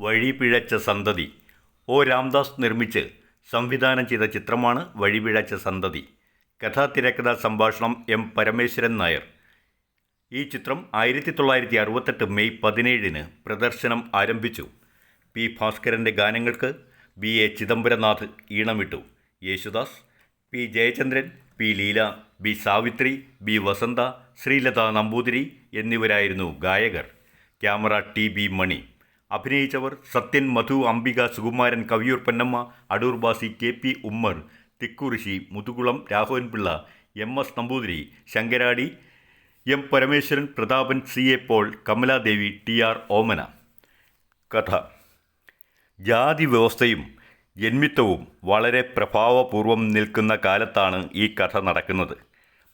വഴിപിഴച്ച സന്തതി. ഒ. രാംദാസ് നിർമ്മിച്ച് സംവിധാനം ചെയ്ത ചിത്രമാണ് വഴിപിഴച്ച സന്തതി. കഥാ തിരക്കഥാ സംഭാഷണം എം. പരമേശ്വരൻ നായർ. ഈ ചിത്രം ആയിരത്തി തൊള്ളായിരത്തി അറുപത്തെട്ട് മെയ് പതിനേഴിന് പ്രദർശനം ആരംഭിച്ചു. പി. ഭാസ്കരന്റെ ഗാനങ്ങൾക്ക് B A. Chidambaranath ഈണമിട്ടു. Yesudas P. Jayachandran P. Leela B. Savithri B. Vasantha Sreelatha Namboothiri എന്നിവരായിരുന്നു ഗായകർ. Camera T. B. Mani. അഭിനയിച്ചവർ Sathyan Madhu Ambika Sukumaran Kaviyoor Ponnamma Adoor Bhasi K P Ummer Thikkurissy Muthukulam Raghavan Pillai M S Namboothiri Sankaradi M Parameswaran Prathapan C A Paul Kamaladevi T R Omana. കഥ. ജാതി വ്യവസ്ഥയും ജന്മിത്വവും വളരെ പ്രഭാവപൂർവം നിൽക്കുന്ന കാലത്താണ് ഈ കഥ നടക്കുന്നത്.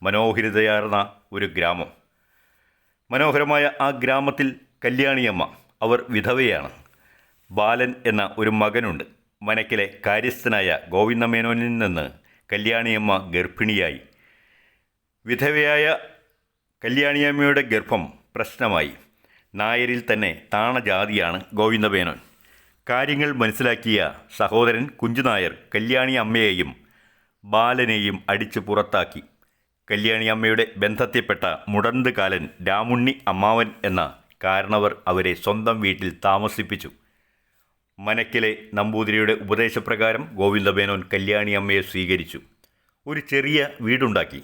മനോഹരിതയാർന്ന ഒരു ഗ്രാമം. മനോഹരമായ ആ ഗ്രാമത്തിൽ കല്യാണിയമ്മ അവർ വിധവയാണ്. ബാലൻ എന്ന ഒരു മകനുണ്ട്. മനക്കിലെ കാര്യസ്ഥനായ ഗോവിന്ദമേനോനിൽ നിന്ന് കല്യാണിയമ്മ ഗർഭിണിയായി. വിധവയായ കല്യാണിയമ്മയുടെ ഗർഭം പ്രശ്നമായി. നായരിൽ തന്നെ താണജാതിയാണ് ഗോവിന്ദമേനോൻ. കാര്യങ്ങൾ മനസ്സിലാക്കിയ സഹോദരൻ കുഞ്ചുനായർ കല്യാണി അമ്മയെയും ബാലനെയും അടിച്ചു പുറത്താക്കി. കല്യാണി അമ്മയുടെ ബന്ധത്തിൽപ്പെട്ട മുടന്ത് കാലൻ രാമുണ്ണി അമ്മാവൻ എന്ന കാരണവർ അവരെ സ്വന്തം വീട്ടിൽ താമസിപ്പിച്ചു. മനക്കിലെ നമ്പൂതിരിയുടെ ഉപദേശപ്രകാരം ഗോവിന്ദമേനോൻ കല്യാണി അമ്മയെ സ്വീകരിച്ചു. ഒരു ചെറിയ വീടുണ്ടാക്കി.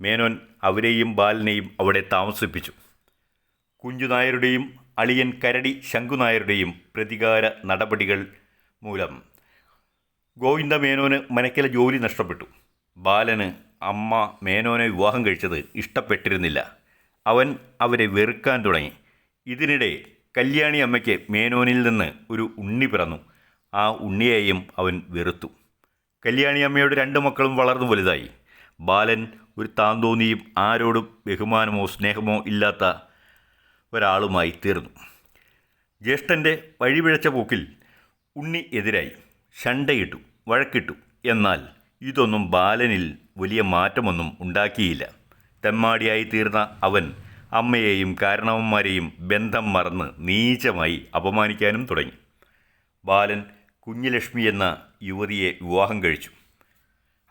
മേനോൻ അവരെയും ബാലനെയും അവിടെ താമസിപ്പിച്ചു. കുഞ്ചുനായരുടെയും അളിയൻ കരടി ശങ്കുനായരുടെയും പ്രതികാര നടപടികൾ മൂലം ഗോവിന്ദ മേനോന് മനക്കിലെ ജോലി നഷ്ടപ്പെട്ടു. ബാലന് അമ്മ മേനോനെ വിവാഹം കഴിച്ചത് ഇഷ്ടപ്പെട്ടിരുന്നില്ല. അവൻ അവരെ വെറുക്കാൻ തുടങ്ങി. ഇതിനിടെ കല്യാണി അമ്മയ്ക്ക് മേനോനിൽ നിന്ന് ഒരു ഉണ്ണി പിറന്നു. ആ ഉണ്ണിയെയും അവൻ വെറുത്തു. കല്യാണി അമ്മയുടെ രണ്ട് മക്കളും വളർന്നു വലുതായി. ബാലൻ ഒരു താന്തോന്നിയും ആരോടും ബഹുമാനമോ സ്നേഹമോ ഇല്ലാത്ത ഒരാളുമായി തീർന്നു. ജ്യേഷ്ഠന്റെ വഴിപിഴച്ച പോക്കിൽ ഉണ്ണി എതിരായി. ശണ്ടയിട്ടു വഴക്കിട്ടു. എന്നാൽ ഇതൊന്നും ബാലനിൽ വലിയ മാറ്റമൊന്നും ഉണ്ടാക്കിയില്ല. തെമ്മാടിയായി തീർന്ന അവൻ അമ്മയെയും കാരണവന്മാരെയും ബന്ധം മറന്ന് നീചമായി അപമാനിക്കാനും തുടങ്ങി. ബാലൻ കുഞ്ഞുലക്ഷ്മി എന്ന യുവതിയെ വിവാഹം കഴിച്ചു.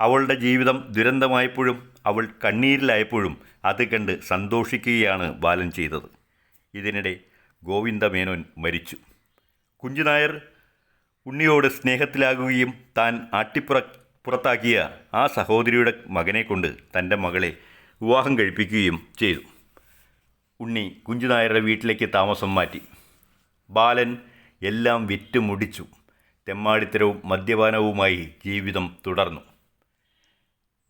അവളുടെ ജീവിതം ദുരന്തമായപ്പോഴും അവൾ കണ്ണീരിലായപ്പോഴും അത് കണ്ട് സന്തോഷിക്കുകയാണ് ബാലൻ ചെയ്തത്. ഇതിനിടെ ഗോവിന്ദമേനോൻ മരിച്ചു. കുഞ്ചുനായർ ഉണ്ണിയോട് സ്നേഹത്തിലാകുകയും താൻ ആട്ടിപ്പുറ പുറത്താക്കിയ ആ സഹോദരിയുടെ മകനെ കൊണ്ട് തന്റെ മകളെ വിവാഹം കഴിപ്പിക്കുകയും ചെയ്തു. ഉണ്ണി കുഞ്ചുനായരുടെ വീട്ടിലേക്ക് താമസം മാറ്റി. ബാലൻ എല്ലാം വിറ്റുമുടിച്ചു തെമ്മാടിത്തരവും മദ്യപാനവുമായി ജീവിതം തുടർന്നു.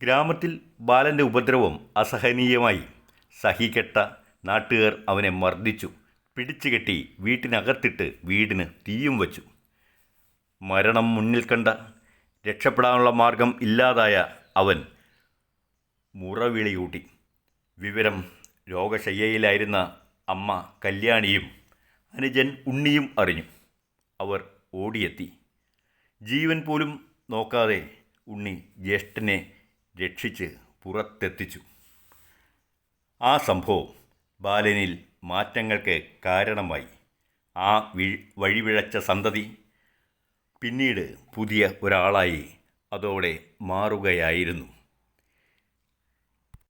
ഗ്രാമത്തിൽ ബാലന്റെ ഉപദ്രവം അസഹനീയമായി. സഹികെട്ട നാട്ടുകാർ അവനെ മർദ്ദിച്ചു. പിടിച്ചുകെട്ടി വീട്ടിനകത്തിട്ട് വീടിന് തീയും വച്ചു. മരണം മുന്നിൽ കണ്ട രക്ഷപ്പെടാനുള്ള മാർഗം ഇല്ലാതായ അവൻ മുറവിളിയൂട്ടി. വിവരം രോഗശയ്യയിലായിരുന്ന അമ്മ കല്യാണിയും അനുജൻ ഉണ്ണിയും അറിഞ്ഞു. അവർ ഓടിയെത്തി. ജീവൻ പോലും നോക്കാതെ ഉണ്ണി ജ്യേഷ്ഠനെ രക്ഷിച്ച് പുറത്തെത്തിച്ചു. ആ സംഭവം ബാലനിൽ മാറ്റങ്ങൾക്ക് കാരണമായി. ആ വി വഴിവിഴച്ച സന്തതി പിന്നീട് പുതിയ ഒരാളായി അതോടെ മാറുകയായിരുന്നു.